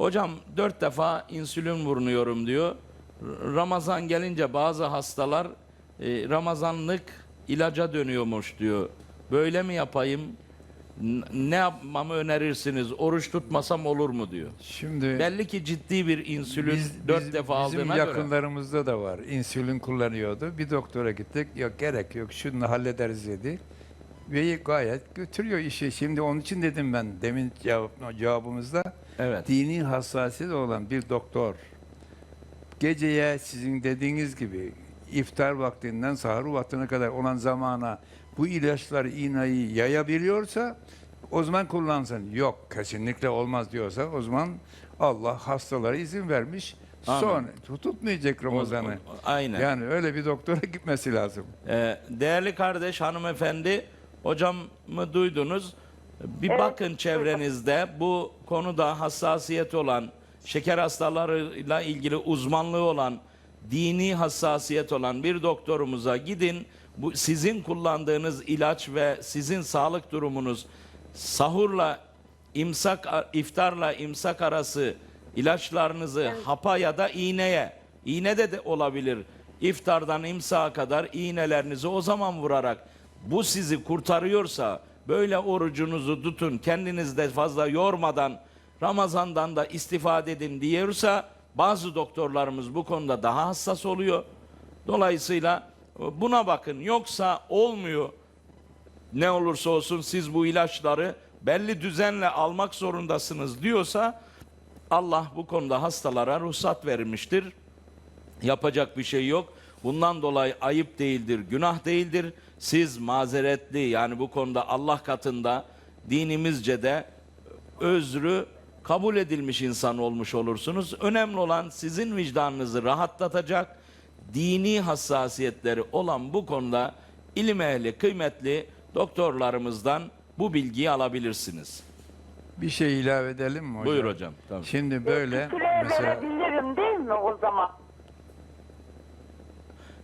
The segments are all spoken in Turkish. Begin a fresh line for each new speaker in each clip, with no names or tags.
Hocam dört defa insülin vurunuyorum diyor. Ramazan gelince bazı hastalar e, Ramazanlık ilaca dönüyormuş diyor. Böyle mi yapayım? Ne yapmamı önerirsiniz? Oruç tutmasam olur mu diyor.
Şimdi
Belli ki ciddi bir insülin
biz,
dört
biz-
defa
bizim
aldığına göre.
yakınlarımızda da var. İnsülin kullanıyordu. Bir doktora gittik. Yok gerek yok. Şunu hallederiz dedi. Ve gayet götürüyor işi. Şimdi onun için dedim ben demin cevap, cevabımızda
Evet.
dini hassasiyet olan bir doktor geceye sizin dediğiniz gibi iftar vaktinden sahur vaktine kadar olan zamana bu ilaçları iğneyi yayabiliyorsa o zaman kullansın. Yok kesinlikle olmaz diyorsa o zaman Allah hastalara izin vermiş.
Amin.
Sonra tutmayacak Ramazan'ı.
Aynen.
Yani öyle bir doktora gitmesi lazım.
Ee, değerli kardeş hanımefendi hocamı duydunuz. Bir
Evet,
bakın çevrenizde bu konuda hassasiyet olan, şeker hastalarıyla ilgili uzmanlığı olan, dini hassasiyet olan bir doktorumuza gidin. Bu sizin kullandığınız ilaç ve sizin sağlık durumunuz sahurla imsak iftarla imsak arası ilaçlarınızı hapa ya da iğneye iğne de, de olabilir. İftardan imsağa kadar iğnelerinizi o zaman vurarak bu sizi kurtarıyorsa böyle orucunuzu tutun kendiniz de fazla yormadan Ramazan'dan da istifade edin diyorsa bazı doktorlarımız bu konuda daha hassas oluyor. Dolayısıyla e, buna bakın yoksa olmuyor ne olursa olsun siz bu ilaçları belli düzenle almak zorundasınız diyorsa Allah bu konuda hastalara ruhsat vermiştir. Yapacak bir şey yok. Bundan dolayı ayıp değildir, günah değildir. Siz mazeretli yani bu konuda Allah katında dinimizce de özrü kabul edilmiş insan olmuş olursunuz. Önemli olan sizin vicdanınızı rahatlatacak dini hassasiyetleri olan bu konuda ilim ehli, kıymetli doktorlarımızdan bu bilgiyi alabilirsiniz.
Bir şey ilave edelim mi hocam?
Buyur hocam. Tabii.
Şimdi böyle
Kişilere
mesela
verebilirim değil mi o zaman?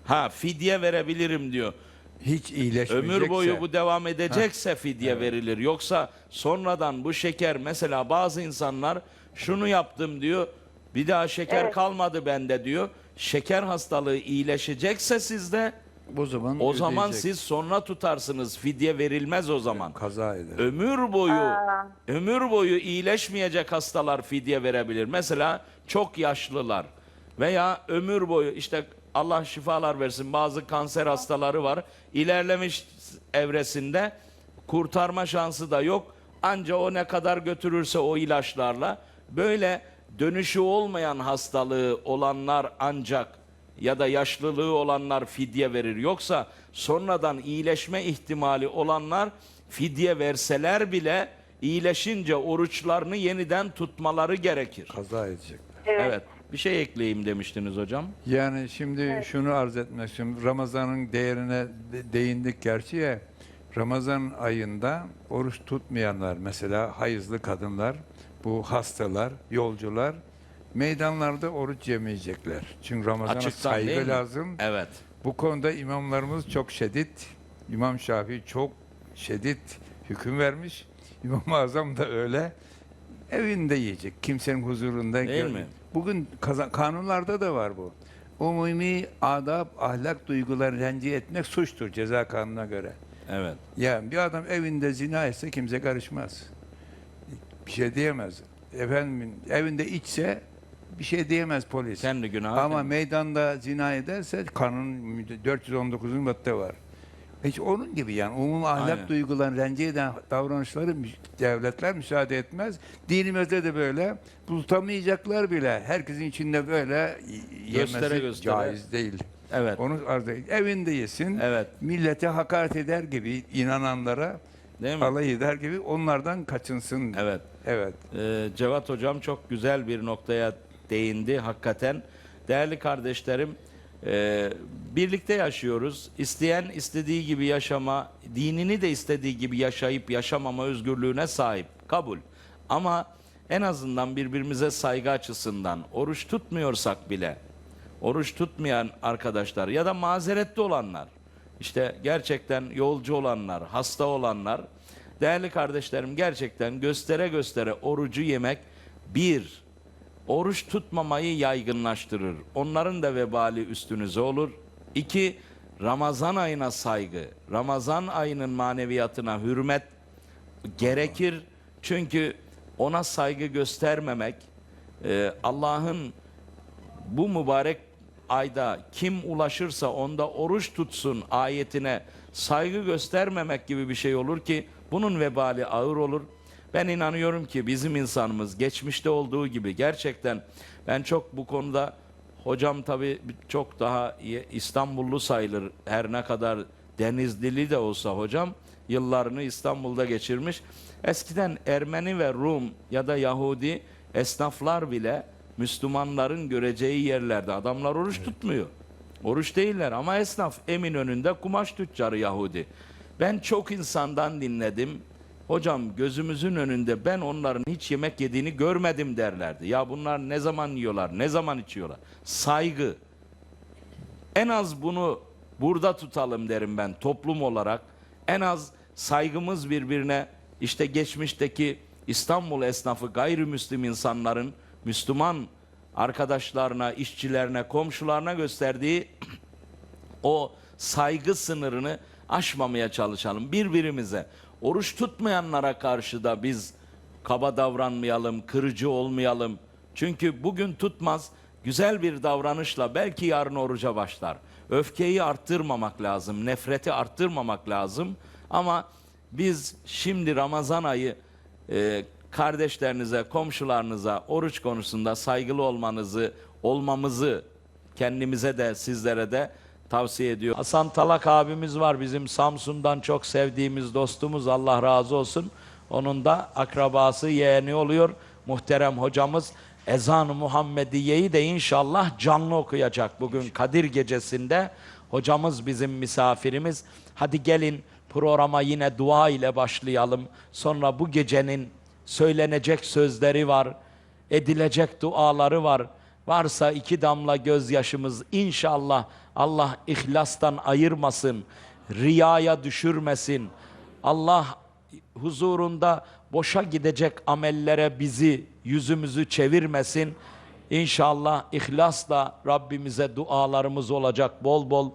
Ha fidye verebilirim diyor.
Hiç iyileşmeyecekse
Ömür boyu bu devam edecekse fidye verilir. Yoksa sonradan bu şeker mesela bazı insanlar şunu yaptım diyor. Bir daha şeker
Evet.
kalmadı bende diyor. Şeker hastalığı iyileşecekse sizde
o zaman
o zaman
ödeyecek.
siz sonra tutarsınız. Fidye verilmez o zaman.
kaza eder.
Ömür boyu
Aa.
ömür boyu iyileşmeyecek hastalar fidye verebilir. Mesela çok yaşlılar veya ömür boyu işte Allah şifalar versin bazı kanser hastaları var. İlerlemiş evresinde kurtarma şansı da yok. Anca o ne kadar götürürse o ilaçlarla böyle dönüşü olmayan hastalığı olanlar ancak ya da yaşlılığı olanlar fidye verir. Yoksa sonradan iyileşme ihtimali olanlar fidye verseler bile iyileşince oruçlarını yeniden tutmaları gerekir.
Kaza edecekler.
Evet.
Evet. Bir şey ekleyeyim demiştiniz hocam.
Yani şimdi şunu arz etmek istiyorum. Ramazan'ın değerine de- değindik gerçi ya. Ramazan ayında oruç tutmayanlar mesela hayızlı kadınlar, bu hastalar, yolcular meydanlarda oruç yemeyecekler. Çünkü Ramazan'a
Açıktan
saygı lazım.
Evet.
Bu konuda imamlarımız çok şiddet. İmam Şafii çok şiddet hüküm vermiş. İmam-ı Azam da öyle. Evinde yiyecek. Kimsenin huzurunda.
Değil mi?
Bugün kanunlarda da var bu. Umumi adab, ahlak duygularını rencide etmek suçtur ceza kanununa göre.
Evet.
Ya bir adam evinde zina etse kimse karışmaz. Bir şey diyemez. Efendim evinde içse bir şey diyemez polis.
Kendi günahı.
Ama
kendi.
meydanda zina ederse kanun 419. madde var. Hiç onun gibi yani umum ahlak
Aynen.
duygularını rencide eden davranışları devletler müsaade etmez. Dinimizde de böyle tutamayacaklar bile. Herkesin içinde böyle y-
Göstere
yemesi
göstere.
caiz değil.
Evet.
Onu arz. Evinde yesin.
Evet.
Millete hakaret eder gibi inananlara
Değil mi?
alay eder gibi onlardan kaçınsın.
Evet.
Evet.
Ee, Cevat Hocam çok güzel bir noktaya değindi hakikaten. Değerli kardeşlerim, e, birlikte yaşıyoruz. İsteyen istediği gibi yaşama, dinini de istediği gibi yaşayıp yaşamama özgürlüğüne sahip. Kabul. Ama en azından birbirimize saygı açısından oruç tutmuyorsak bile, oruç tutmayan arkadaşlar ya da mazeretli olanlar, işte gerçekten yolcu olanlar, hasta olanlar, değerli kardeşlerim gerçekten göstere göstere orucu yemek bir, oruç tutmamayı yaygınlaştırır. Onların da vebali üstünüze olur. İki, Ramazan ayına saygı, Ramazan ayının maneviyatına hürmet gerekir. Çünkü ona saygı göstermemek, e, Allah'ın bu mübarek ayda kim ulaşırsa onda oruç tutsun ayetine saygı göstermemek gibi bir şey olur ki bunun vebali ağır olur. Ben inanıyorum ki bizim insanımız geçmişte olduğu gibi gerçekten ben çok bu konuda hocam tabii çok daha İstanbullu sayılır her ne kadar Denizlili de olsa hocam yıllarını İstanbul'da geçirmiş. Eskiden Ermeni ve Rum ya da Yahudi esnaflar bile Müslümanların göreceği yerlerde adamlar oruç tutmuyor. Oruç değiller ama esnaf emin önünde kumaş tüccarı Yahudi. Ben çok insandan dinledim. Hocam gözümüzün önünde ben onların hiç yemek yediğini görmedim derlerdi. Ya bunlar ne zaman yiyorlar, ne zaman içiyorlar? Saygı. En az bunu burada tutalım derim ben toplum olarak. En az saygımız birbirine işte geçmişteki İstanbul esnafı gayrimüslim insanların Müslüman arkadaşlarına, işçilerine, komşularına gösterdiği o saygı sınırını aşmamaya çalışalım birbirimize. Oruç tutmayanlara karşı da biz kaba davranmayalım, kırıcı olmayalım. Çünkü bugün tutmaz, güzel bir davranışla belki yarın oruca başlar. Öfkeyi arttırmamak lazım, nefreti arttırmamak lazım. Ama biz şimdi Ramazan ayı e, kardeşlerinize, komşularınıza oruç konusunda saygılı olmanızı, olmamızı kendimize de sizlere de tavsiye ediyor. Hasan Talak abimiz var bizim Samsun'dan çok sevdiğimiz dostumuz Allah razı olsun. Onun da akrabası yeğeni oluyor. Muhterem hocamız Ezan-ı Muhammediye'yi de inşallah canlı okuyacak bugün Kadir gecesinde. Hocamız bizim misafirimiz. Hadi gelin programa yine dua ile başlayalım. Sonra bu gecenin söylenecek sözleri var, edilecek duaları var. Varsa iki damla gözyaşımız inşallah Allah ihlastan ayırmasın, riyaya düşürmesin. Allah huzurunda boşa gidecek amellere bizi, yüzümüzü çevirmesin. İnşallah ihlasla Rabbimize dualarımız olacak bol bol.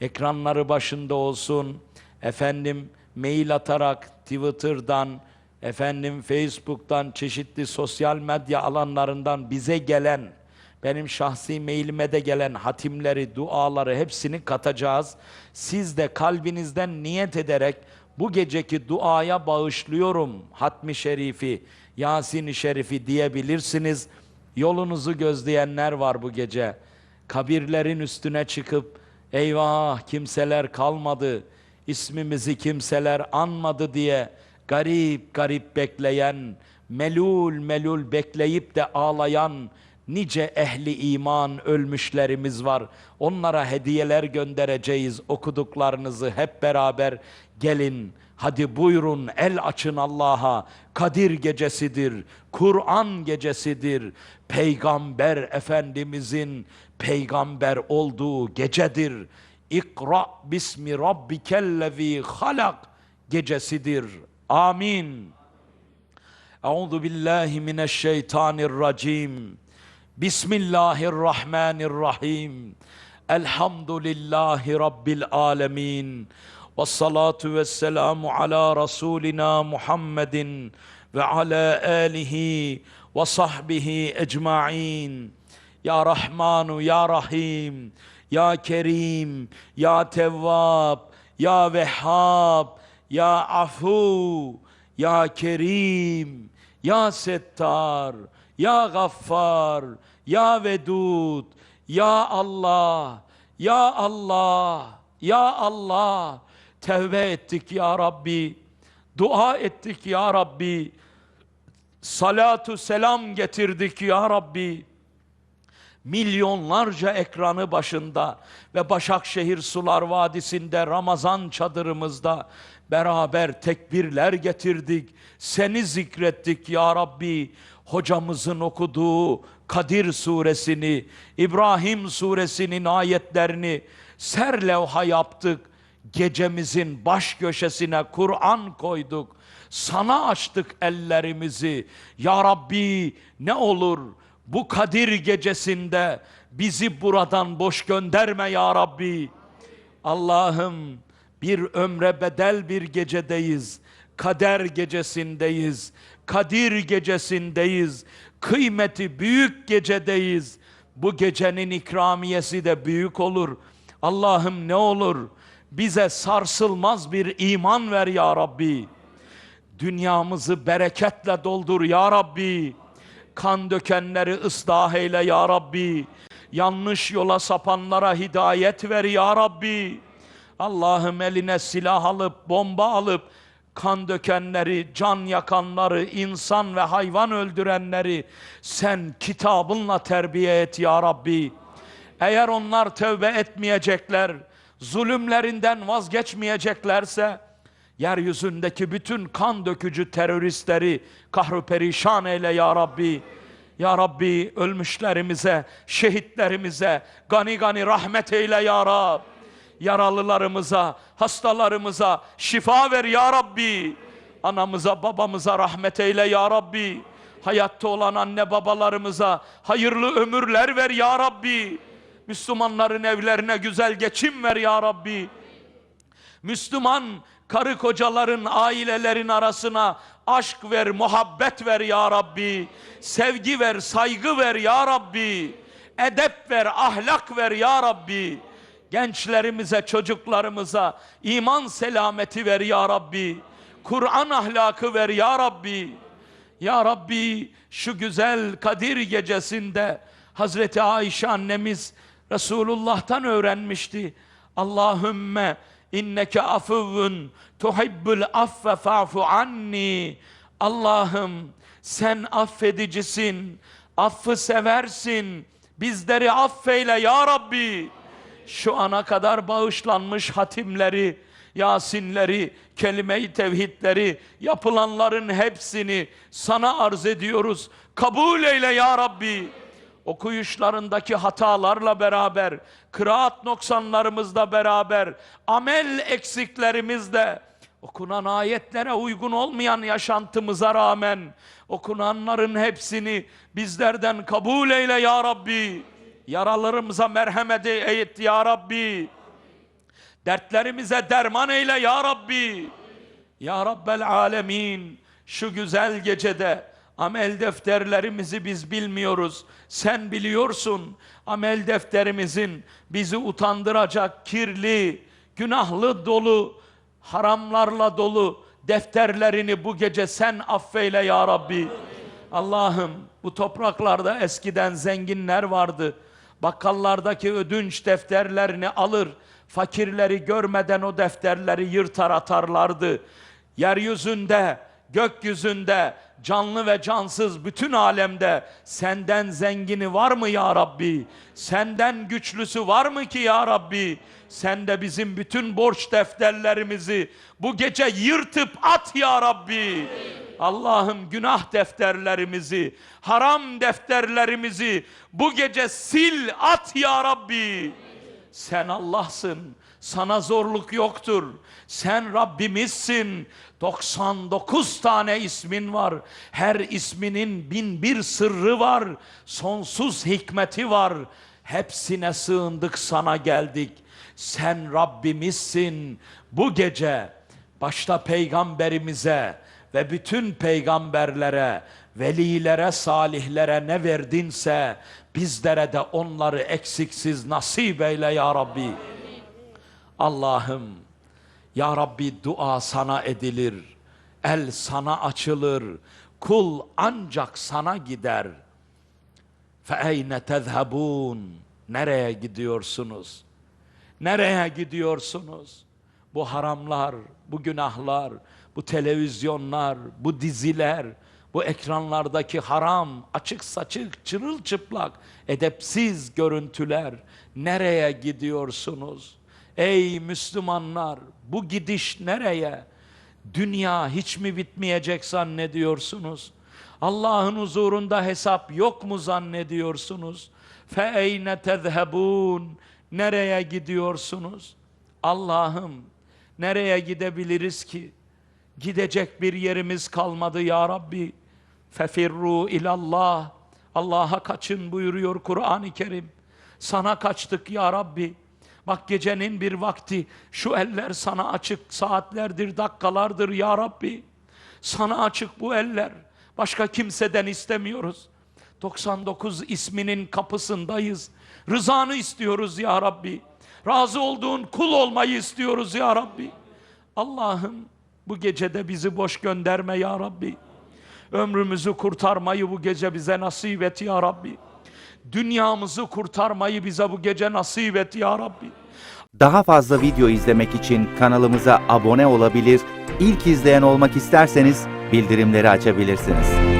Ekranları başında olsun. Efendim mail atarak Twitter'dan, efendim Facebook'tan, çeşitli sosyal medya alanlarından bize gelen, benim şahsi mailime de gelen hatimleri, duaları hepsini katacağız. Siz de kalbinizden niyet ederek bu geceki duaya bağışlıyorum Hatmi Şerifi, Yasin-i Şerifi diyebilirsiniz. Yolunuzu gözleyenler var bu gece. Kabirlerin üstüne çıkıp eyvah kimseler kalmadı, ismimizi kimseler anmadı diye garip garip bekleyen, melul melul bekleyip de ağlayan nice ehli iman ölmüşlerimiz var. Onlara hediyeler göndereceğiz. Okuduklarınızı hep beraber gelin. Hadi buyurun el açın Allah'a. Kadir gecesidir. Kur'an gecesidir. Peygamber Efendimizin peygamber olduğu gecedir. İkra bismi rabbikellezi halak gecesidir. Amin. Euzu billahi mineşşeytanirracim. Bismillahirrahmanirrahim. Elhamdülillahi rabbil alamin. Ve salatu ve selamu ala Rasulina Muhammedin ve ala alihi ve sahbihi ecmain. Ya Rahmanu Ya Rahim, Ya Kerim, Ya Tevvab, Ya Vehhab, Ya Afu, Ya Kerim, Ya Settar, Ya Gaffar, Ya Vedud, Ya Allah, Ya Allah, Ya Allah. Tevbe ettik Ya Rabbi, dua ettik Ya Rabbi, salatu selam getirdik Ya Rabbi milyonlarca ekranı başında ve Başakşehir Sular Vadisi'nde Ramazan çadırımızda beraber tekbirler getirdik. Seni zikrettik ya Rabbi. Hocamızın okuduğu Kadir suresini, İbrahim suresinin ayetlerini serlevha yaptık. Gecemizin baş köşesine Kur'an koyduk. Sana açtık ellerimizi. Ya Rabbi ne olur Bu Kadir gecesinde bizi buradan boş gönderme ya Rabbi. Allah'ım bir ömre bedel bir gecedeyiz. Kader gecesindeyiz. Kadir gecesindeyiz. Kıymeti büyük gecedeyiz. Bu gecenin ikramiyesi de büyük olur. Allah'ım ne olur bize sarsılmaz bir iman ver ya Rabbi. Dünyamızı bereketle doldur ya Rabbi. Kan dökenleri ıslah eyle ya Rabbi. Yanlış yola sapanlara hidayet ver ya Rabbi. Allah'ım eline silah alıp bomba alıp kan dökenleri, can yakanları, insan ve hayvan öldürenleri sen kitabınla terbiye et ya Rabbi. Eğer onlar tövbe etmeyecekler, zulümlerinden vazgeçmeyeceklerse yeryüzündeki bütün kan dökücü teröristleri kahru perişan eyle ya Rabbi. Ya Rabbi ölmüşlerimize, şehitlerimize gani gani rahmet eyle ya Rab. Yaralılarımıza, hastalarımıza şifa ver ya Rabbi. Anamıza, babamıza rahmet eyle ya Rabbi. Hayatta olan anne babalarımıza hayırlı ömürler ver ya Rabbi. Müslümanların evlerine güzel geçim ver ya Rabbi. Müslüman karı kocaların, ailelerin arasına aşk ver, muhabbet ver ya Rabbi. Sevgi ver, saygı ver ya Rabbi. Edep ver, ahlak ver ya Rabbi. Gençlerimize, çocuklarımıza iman selameti ver ya Rabbi. Kur'an ahlakı ver ya Rabbi. Ya Rabbi şu güzel Kadir gecesinde Hazreti Ayşe annemiz Resulullah'tan öğrenmişti. Allahümme inneke afuvun tuhibbul affe fa'fu anni. Allah'ım sen affedicisin, affı seversin. Bizleri affeyle ya Rabbi. Şu ana kadar bağışlanmış hatimleri, Yasinleri, kelime-i tevhidleri, yapılanların hepsini sana arz ediyoruz. Kabul eyle ya Rabbi. Okuyuşlarındaki hatalarla beraber, kıraat noksanlarımızla beraber, amel eksiklerimizle, okunan ayetlere uygun olmayan yaşantımıza rağmen, okunanların hepsini bizlerden kabul eyle ya Rabbi. Yaralarımıza merhamet et ya Rabbi. Dertlerimize derman eyle ya Rabbi. Ya Rabbel Alemin şu güzel gecede amel defterlerimizi biz bilmiyoruz. Sen biliyorsun amel defterimizin bizi utandıracak kirli, günahlı dolu, haramlarla dolu defterlerini bu gece sen affeyle ya Rabbi. Allah'ım bu topraklarda eskiden zenginler vardı. Bakkallardaki ödünç defterlerini alır, fakirleri görmeden o defterleri yırtar atarlardı. Yeryüzünde, gökyüzünde, canlı ve cansız bütün alemde senden zengini var mı ya Rabbi? Senden güçlüsü var mı ki ya Rabbi? Sen de bizim bütün borç defterlerimizi bu gece yırtıp at ya Rabbi. Allah'ım günah defterlerimizi, haram defterlerimizi bu gece sil at ya Rabbi. Sen Allah'sın. Sana zorluk yoktur. Sen Rabbimizsin. 99 tane ismin var. Her isminin bin bir sırrı var. Sonsuz hikmeti var. Hepsine sığındık sana geldik. Sen Rabbimizsin. Bu gece başta peygamberimize ve bütün peygamberlere, velilere, salihlere ne verdinse bizlere de onları eksiksiz nasip eyle ya Rabbi. Allah'ım ya Rabbi dua sana edilir. El sana açılır. Kul ancak sana gider. Fe eyne? Nereye gidiyorsunuz? Nereye gidiyorsunuz? Bu haramlar, bu günahlar, bu televizyonlar, bu diziler, bu ekranlardaki haram, açık saçık, çırılçıplak, edepsiz görüntüler nereye gidiyorsunuz? Ey Müslümanlar, bu gidiş nereye? Dünya hiç mi bitmeyecek zannediyorsunuz? Allah'ın huzurunda hesap yok mu zannediyorsunuz? Fe eyne tezhebun? Nereye gidiyorsunuz? Allah'ım nereye gidebiliriz ki? Gidecek bir yerimiz kalmadı ya Rabbi. Fefirru ilallah. Allah'a kaçın buyuruyor Kur'an-ı Kerim. Sana kaçtık ya Rabbi. Bak gecenin bir vakti şu eller sana açık saatlerdir, dakikalardır ya Rabbi. Sana açık bu eller. Başka kimseden istemiyoruz. 99 isminin kapısındayız. Rızanı istiyoruz ya Rabbi. Razı olduğun kul olmayı istiyoruz ya Rabbi. Allah'ım bu gecede bizi boş gönderme ya Rabbi. Ömrümüzü kurtarmayı bu gece bize nasip et ya Rabbi. Dünyamızı kurtarmayı bize bu gece nasip et ya Rabbi.
Daha fazla video izlemek için kanalımıza abone olabilir, ilk izleyen olmak isterseniz bildirimleri açabilirsiniz.